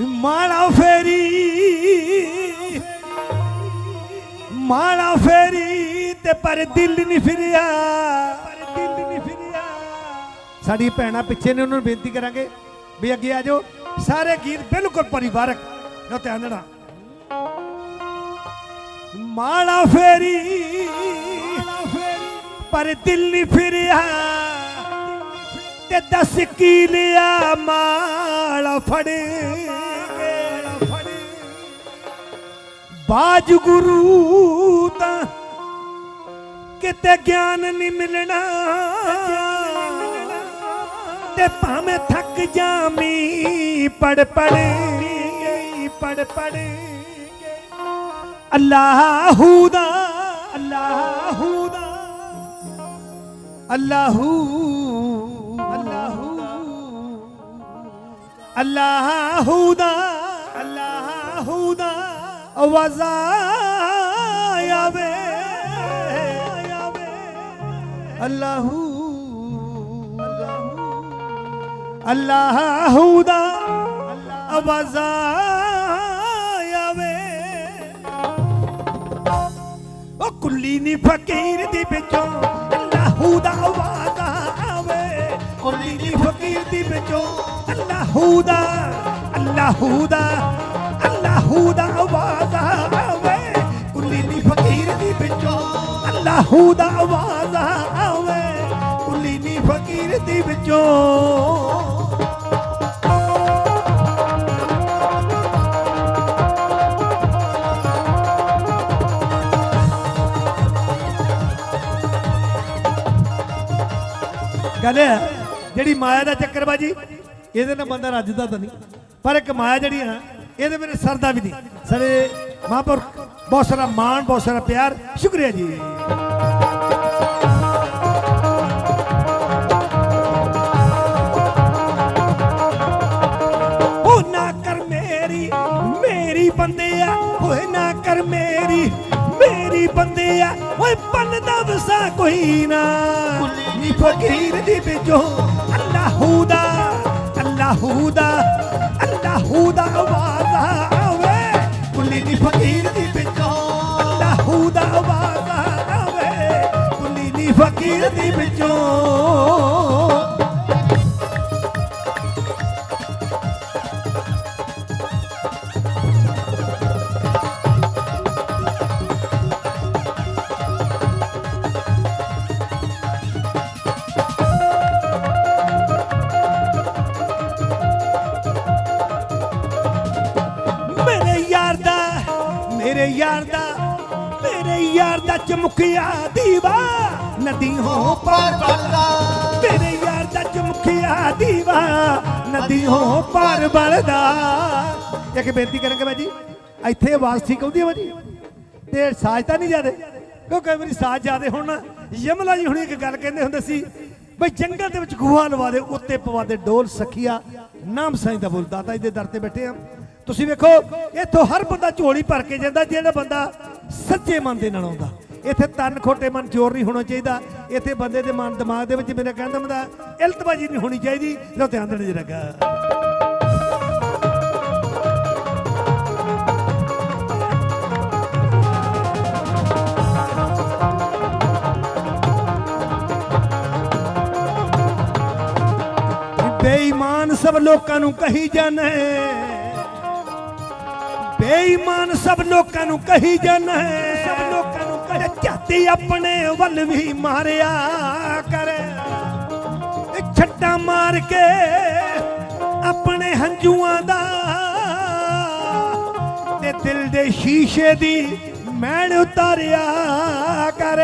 ਮਾਲਾ ਫੇਰੀ ਮਾਲਾ ਫੇਰੀ ਤੇ ਪਰ ਦਿਲ ਨਹੀਂ ਫਿਰਿਆ। ਪਰ ਦਿਲ ਨਹੀਂ ਫਿਰਿਆ ਸਾਡੀ ਭੈਣਾਂ ਪਿੱਛੇ ਨੇ ਉਹਨਾਂ ਨੂੰ ਬੇਨਤੀ ਕਰਾਂਗੇ ਵੀ ਅੱਗੇ ਆ ਜਾਓ। ਸਾਰੇ ਗੀਤ ਬਿਲਕੁਲ ਪਰਿਵਾਰਕ ਲਓ ਧਿਆਨ ਦੇਣਾ। ਮਾਲਾ ਫੇਰੀ, ਪਰ ਦਿਲ ਨਹੀਂ ਫਿਰਿਆ। ਤੇ ਦੱਸ ਕੀ ਲਿਆ ਮਾਲਾ ਫੜ? ਬਾਜ ਗੁਰੂ ਤਾਂ ਕਿਤੇ ਗਿਆਨ ਨਹੀਂ ਮਿਲਣਾ। ਤੇ ਭਾਵੇਂ ਥੱਕ ਜਾਮੀ ਪੜ ਪੜ ਪੜ ਪੜ ਅੱਲਾਹੂ ਦਾ ਅੱਲਾਹੂ ਦਾ, ਅੱਲਾਹੂ ਅੱਲਾਹੂ। ਅੱਲਾਹੂ ਦਾ ਅੱਲਾਹੂ ਦਾ। ਆਵਾਜ਼ਾਂ ਆਵੇ। ਅੱਲਾਹੂ। ਅੱਲਾਹੂ ਦਾ ਆਵਾਜ਼ਾਂ ਆਵੇ। ਉਹ ਕੁੱਲੀ ਨੀ ਫਕੀਰ ਦੀ ਵਿੱਚੋਂ ਅੱਲਾਹੂ ਦਾ ਆਵਾਜ਼ ਆਵੇ। ਕੁੱਲੀ ਨੀ ਫਕੀਰ ਦੀ ਵਿੱਚੋਂ ਅੱਲਾਹੂ ਦਾ ਅੱਲਾਹੂ ਦਾ ਅੱਲਾਹੂ ਦਾ ਆਵਾਜ਼ ਦੀ ਵਿੱਚੋਂ ਅੱਲਾਹੂ ਦਾ ਆਵਾਜ਼ ਆਵੇ। ਕੁੱਲੀ ਨੀ ਫਕੀਰ ਦੀ ਵਿੱਚੋਂ। ਗੱਲ ਇਹ ਹੈ ਜਿਹੜੀ ਮਾਇਆ ਦਾ ਚੱਕਰ ਬਾਜੀ, ਇਹਦੇ ਨਾਲ ਬੰਦਾ ਰੱਜਦਾ ਤਾਂ ਨਹੀਂ। ਪਰ ਇੱਕ ਮਾਇਆ ਜਿਹੜੀ ਹੈ ਇਹਦੇ ਮੇਰੇ ਸਰ ਦਾ ਵੀ ਨਹੀਂ। ਸਾਰੇ ਮਹਾਂਪੁਰ ਬਹੁਤ ਸਾਰਾ ਮਾਣ, ਬਹੁਤ ਸਾਰਾ ਪਿਆਰ। ਸ਼ੁਕਰੀਆ ਜੀ। ਉਹ ਨਾ ਕਰ ਮੇਰੀ ਮੇਰੀ ਬੰਦਿਆ, ਓਏ ਨਾ ਕਰ ਮੇਰੀ ਮੇਰੀ ਬੰਦਿਆ, ਓਏ ਬੰਦਾ ਵਸਾ ਕੋਈ ਨਾ। ਨੀ ਫਕੀਰ ਦੀ ਵਿੱਚੋਂ ਅੱਲਾਹੂ ਦਾ ਅੱਲਾਹੂ ਦਾ ਅੱਲਾਹੂ ਦਾ ਆਵਾਜ਼ ਨੀ ਦੀ ਵਿੱਚੋਂ। ਮੇਰੇ ਯਾਰ ਦਾ ਮੇਰੇ ਯਾਰ ਦਾ ਮੇਰੇ ਯਾਰ ਦਾ ਚਮਕਿਆ ਦੀਵਾ। ਨਦੀ ਹੋ ਪਾਰ ਬਲਦਾ। ਮੇਰੇ ਯਾਰ ਦਾ ਚਮਕਿਆ ਦੀਵਾ ਨਦੀ ਹੋ ਪਾਰ ਬਲਦਾ। ਇੱਕ ਬੇਨਤੀ ਕਰਾਂਗੇ ਬਾਜੀ ਇੱਥੇ ਆਵਾਜ਼ ਠੀਕ ਆਉਂਦੀ ਹੈ ਬਾਜੀ ਤੇ ਸਾਜ਼ ਤਾਂ ਨਹੀਂ ਜਿਆਦੇ? ਕਿਉਂ ਕਈ ਸਾਜ਼ ਜਿਆਦੇ ਹੋਣ ਯਮਲਾ ਜੀ ਹੁਣੀ ਇੱਕ ਗੱਲ ਕਹਿੰਦੇ ਹੁੰਦੇ ਸੀ, ਬਈ ਜੰਗਲ ਦੇ ਵਿੱਚ ਗੂਹਾ ਲਵਾ ਦੇ ਉੱਤੇ ਪਵਾ ਦੇ ਡੋਲ ਸਖੀਆ। ਨਾਮ ਸਾਈਂ ਦਾ ਬੋਲ ਦਾਤਾ ਜੀ ਦੇ ਦਰ ਤੇ ਬੈਠੇ ਆ। ਤੁਸੀਂ ਵੇਖੋ, ਇੱਥੋਂ ਹਰ ਬੰਦਾ ਝੋਲੀ ਭਰ ਕੇ ਜਾਂਦਾ, ਜਿਹੜਾ ਬੰਦਾ ਸੱਚੇ ਮਨ ਦੇ ਨਾਲ ਆਉਂਦਾ। ਇੱਥੇ ਤਨ ਖੋਟੇ ਮਨ ਚੋਰ ਨਹੀਂ ਹੋਣਾ ਚਾਹੀਦਾ। ਇੱਥੇ ਬੰਦੇ ਦੇ ਮਨ ਦਿਮਾਗ ਦੇ ਵਿੱਚ ਮੇਰਾ ਕਹਿੰਦਾ ਮਦਾ ਇਲਤਬਾਜੀ ਨਹੀਂ ਹੋਣੀ ਚਾਹੀਦੀ ਲੋ ਧਿਆਨ ਦੇਣਾ ਜਰਾਗਾ ਬੇਈਮਾਨ ਸਭ ਲੋਕਾਂ ਨੂੰ ਕਹੀ ਜਾਣਾ ਬੇਈਮਾਨ ਸਭ ਲੋਕਾਂ ਨੂੰ ਕਹੀ ਜਾਣਾ ਸਭ ਕਹੇ ਆਪਣੇ ਵੱਲ ਵੀ ਮਾਰਿਆ ਕਰ। ਛੱਟਾ ਮਾਰ ਕੇ ਆਪਣੇ ਹੰਝੂਆਂ ਦਾ ਤੇ ਦਿਲ ਦੇ ਸ਼ੀਸ਼ੇ ਦੀ ਮੈਣ ਉਤਾਰਿਆ ਕਰ।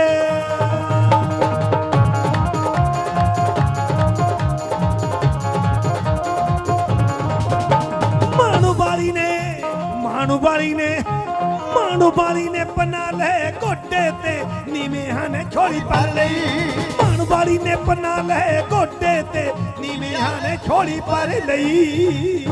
ਮਾਣੂ ਵਾਲੀ ਨੇ ਮਾਣੂ ਵਾਲੀ ਨੇ ਮਾਣੂ ਵਾਲੀ ਨੇ ਪਨਾ ਲੈ ਕੋਟੇ ਤੇ ਨੀਵੇਂ ਹਨ ਛੋਲੀ ਪਰ ਲਈ। ਮਾਣੂ ਵਾਲੀ ਨੇ ਪੰਨਾ ਲੈ ਗੋਡੇ ਤੇ, ਨੀਵੇਂ ਹਨ ਛੋਲੀ ਪਰ ਲਈ।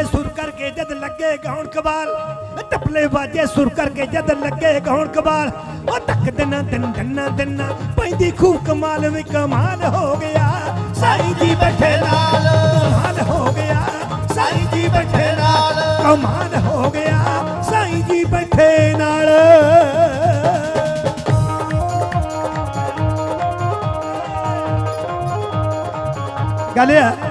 ਬਾਜੇ ਸੁਰ ਕਰਕੇ ਜਦ ਲੱਗੇ ਗਾਉਣ ਕਬਾਲ ਤਪਲੇ ਬਾਜੇ ਸੁਰ ਕਰਕੇ ਜਦ ਲੱਗੇ ਗਾਉਣ ਕਬਾਲ ਉਹ ਤੱਕ ਦਿਨਾਂ ਦਿਨ ਦਿਨਾਂ ਦਿਨਾਂ ਪੈਂਦੀ ਖੂਬ ਕਮਾਲ ਵੀ ਕਮਾਲ ਹੋ ਗਿਆ ਸਾਈਂ ਜੀ ਬੈਠੇ ਨਾਲ ਕਮਾਲ ਹੋ ਗਿਆ ਸਾਈਂ ਜੀ ਬੈਠੇ ਨਾਲ ਕਮਾਲ ਹੋ ਗਿਆ ਸਾਈਂ ਜੀ ਬੈਠੇ ਨਾਲ ਗੱਲ ਇਹ ਹੈ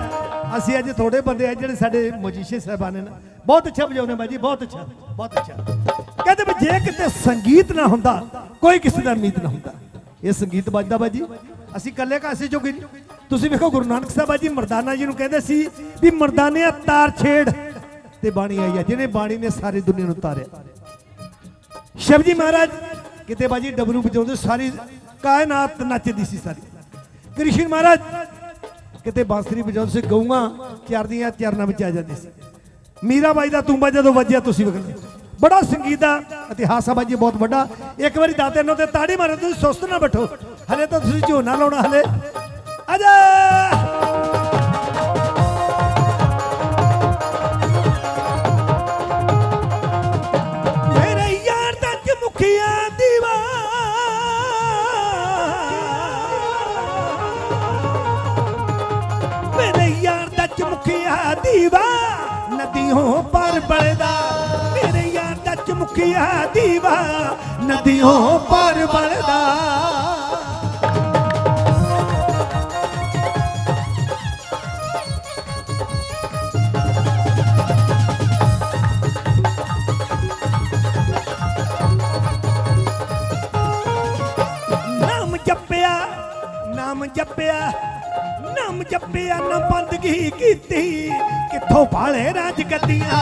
ਅਸੀਂ ਅੱਜ ਥੋੜੇ ਬੰਦੇ ਆ ਜਿਹੜੇ ਸਾਡੇ ਮਿਊਜ਼ੀਸ਼ੀਅਨ ਸਾਹਿਬਾਨ ਨੇ ਬਹੁਤ ਅੱਛਾ ਵਜਾਉਂਦੇ ਬਾਜੀ ਬਹੁਤ ਅੱਛਾ ਬਹੁਤ ਅੱਛਾ। ਕਹਿੰਦੇ ਵੀ ਜੇ ਕਿਤੇ ਸੰਗੀਤ ਨਾ ਹੁੰਦਾ, ਕੋਈ ਕਿਸੇ ਦਾ ਉਮੀਦ ਨਾ ਹੁੰਦਾ। ਇਹ ਸੰਗੀਤ ਵੱਜਦਾ ਬਾਜੀ ਅਸੀਂ ਇਕੱਲੇ ਕਾਸੇ ਜੋਗੇ ਨਹੀਂ ਤੁਸੀਂ ਵੇਖੋ ਗੁਰੂ ਨਾਨਕ ਸਾਹਿਬ ਜੀ, ਮਰਦਾਨਾ ਜੀ ਨੂੰ ਕਹਿੰਦੇ ਸੀ ਵੀ ਮਰਦਾਨਿਆ ਤਾਰ ਛੇੜ। ਤੇ ਬਾਣੀ ਆਈ ਆ, ਜਿਹਨੇ ਬਾਣੀ ਨੇ ਸਾਰੀ ਦੁਨੀਆ ਨੂੰ ਤਾਰਿਆ। ਸ਼ਿਵ ਜੀ ਮਹਾਰਾਜ, ਕਿਤੇ ਬਾਜੀ ਡਬਰੂ ਵਜਾਉਂਦੇ, ਸਾਰੀ ਕਾਇਨਾਤ ਨੱਚਦੀ ਸੀ ਸਾਰੀ। ਕ੍ਰਿਸ਼ਨ ਮਹਾਰਾਜ ਕਿਤੇ ਬਾਂਸਰੀ ਵਜਾਉਂਦੇ ਸੀ ਗਊਆਂ ਚਰਦੀਆਂ ਚਰਨਾਂ ਵਿੱਚ ਆ ਜਾਂਦੀ ਸੀ। ਮੀਰਾ ਬਾਈ ਦਾ ਤੂੰਬਾ ਜਦੋਂ ਵੱਜਿਆ, ਤੁਸੀਂ ਵੇਖਣਾ ਬੜਾ ਸੰਗੀਤ ਦਾ ਇਤਿਹਾਸ ਆ ਬਾਜੀ ਬਹੁਤ ਵੱਡਾ। ਇੱਕ ਵਾਰੀ ਦਾਤੇ ਨੂੰ ਤੇ ਤਾੜੀ ਮਾਰੋ ਤੁਸੀਂ ਸੁਸਤ ਨਾ ਬੈਠੋ। ਹਲੇ ਤਾਂ ਤੁਸੀਂ ਝੋਨਾ ਲਾਉਣਾ ਹਲੇ। ਅਜੇ ਨਦੀਓਂ ਪਰ ਬਲਦਾ ਮੇਰੇ ਯਾਰ ਦਾ ਚਮੁਖੀਆ ਦੀਵਾ ਨਦੀਓਂ ਪਰ ਬਲਦਾ। ਨਾਮ ਜਪਿਆ ਨਾਮ ਜਪਿਆ ਨਾਮ ਨਾ ਬੰਦਗੀ ਕੀਤੀ, ਕਿੱਥੋਂ ਭਾਲੇ ਰਾਜ ਗੱਦੀਆਂ?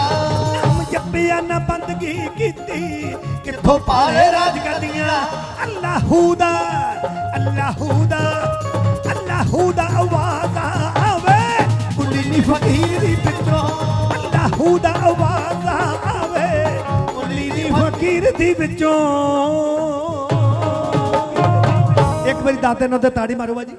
ਨਾਮ ਜਪਿਆ ਨਾ ਬੰਦਗੀ ਕੀਤੀ, ਕਿੱਥੋਂ ਭਾਲੇ ਰਾਜ ਗੱਦੀਆਂ? ਅੱਲਾਹੂ ਦਾ ਅੱਲਾਹੂ ਦਾ ਅੱਲਾਹੂ ਦਾ ਆਵਾਜ਼ ਆਵੇ ਕੁਲੀ ਨੀ ਫਕੀਰ ਵਿੱਚੋਂ ਅੱਲਾਹੂ ਦਾ ਆਵਾਜ਼ ਆਵੇ ਕੁਲੀ ਨੀ ਫਕੀਰ ਦੀ ਵਿੱਚੋਂ। ਇੱਕ ਵਾਰੀ ਦਾਤੇ ਨਾਲ ਤੇ ਤਾੜੀ ਮਾਰੋ ਬਾਜੀ।